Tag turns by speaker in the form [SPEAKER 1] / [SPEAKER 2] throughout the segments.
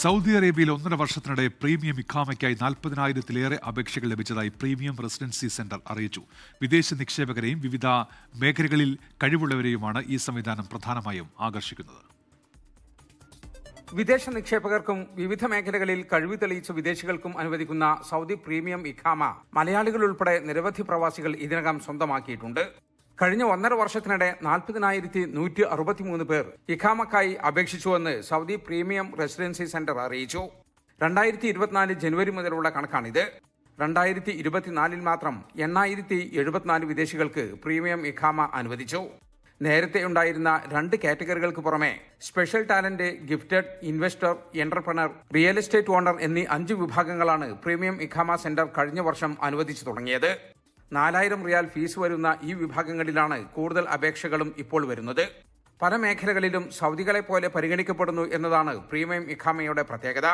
[SPEAKER 1] Saudi അറേബ്യയിൽ ഒന്നര വർഷത്തിനിടെ പ്രീമിയം ഇഖാമയ്ക്കായി നാൽപ്പതിനായിരത്തിലേറെ അപേക്ഷകൾ ലഭിച്ചതായി പ്രീമിയം റെസിഡൻസി സെന്റർ അറിയിച്ചു. വിദേശ നിക്ഷേപകരെയും വിവിധ മേഖലകളിൽ കഴിവുള്ളവരെയുമാണ് ഈ സംവിധാനം പ്രധാനമായും ആകർഷിക്കുന്നത്.
[SPEAKER 2] വിദേശ നിക്ഷേപകർക്കും വിവിധ മേഖലകളിൽ കഴിവ് തെളിയിച്ച വിദേശികൾക്കും അനുവദിക്കുന്ന സൗദി പ്രീമിയം ഇഖാമ മലയാളികൾ ഉൾപ്പെടെ നിരവധി പ്രവാസികൾ ഇതിനകം സ്വന്തമാക്കിയിട്ടുണ്ട്. കഴിഞ്ഞ ഒന്നര വർഷത്തിനിടെ നാൽപ്പതിനായിരത്തി നൂറ്റി അറുപത്തിമൂന്ന് പേർ ഇഖാമക്കായി അപേക്ഷിച്ചുവെന്ന് സൗദി പ്രീമിയം റെസിഡൻസി സെന്റർ അറിയിച്ചു. രണ്ടായിരത്തി ഇരുപത്തിനാല് ജനുവരി മുതലുള്ള കണക്കാണിത്. രണ്ടായിരത്തി ഇരുപത്തിനാലിൽ മാത്രം എണ്ണായിരത്തി എഴുപത്തിനാല് വിദേശികൾക്ക് പ്രീമിയം ഇഖാമ അനുവദിച്ചു. നേരത്തെ ഉണ്ടായിരുന്ന രണ്ട് കാറ്റഗറികൾക്ക് പുറമെ special talent gifted investor entrepreneur real estate owner എന്നീ അഞ്ച് വിഭാഗങ്ങളാണ് പ്രീമിയം ഇഖാമ സെന്റർ കഴിഞ്ഞ വർഷം അനുവദിച്ചു തുടങ്ങിയത്. നാലായിരം റിയാൽ ഫീസ് വരുന്ന ഈ വിഭാഗങ്ങളിലാണ് കൂടുതൽ അപേക്ഷകളും ഇപ്പോൾ വരുന്നത്. പല മേഖലകളിലും സൗദികളെ പോലെ പരിഗണിക്കപ്പെടുന്നു എന്നതാണ് പ്രീമിയം ഇഖാമയുടെ പ്രത്യേകത.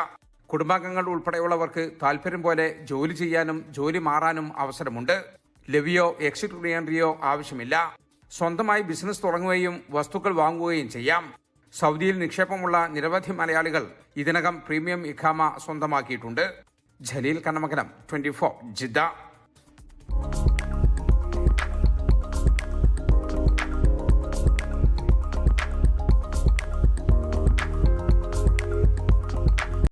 [SPEAKER 2] കുടുംബാംഗങ്ങൾ ഉൾപ്പെടെയുള്ളവർക്ക് താൽപര്യം പോലെ ജോലി ചെയ്യാനും ജോലി മാറാനും അവസരമുണ്ട്. ലെവിയോ എക്സിറ്റ് റിയൻട്രിയോ ആവശ്യമില്ല. സ്വന്തമായി ബിസിനസ് തുടങ്ങുകയും വസ്തുക്കൾ വാങ്ങുകയും ചെയ്യാം. സൗദിയിൽ നിക്ഷേപമുള്ള നിരവധി മലയാളികൾ ഇതിനകം പ്രീമിയം ഇഖാമ സ്വന്തമാക്കിയിട്ടുണ്ട്. Jaleel Kannamakalam twenty four Jeddah.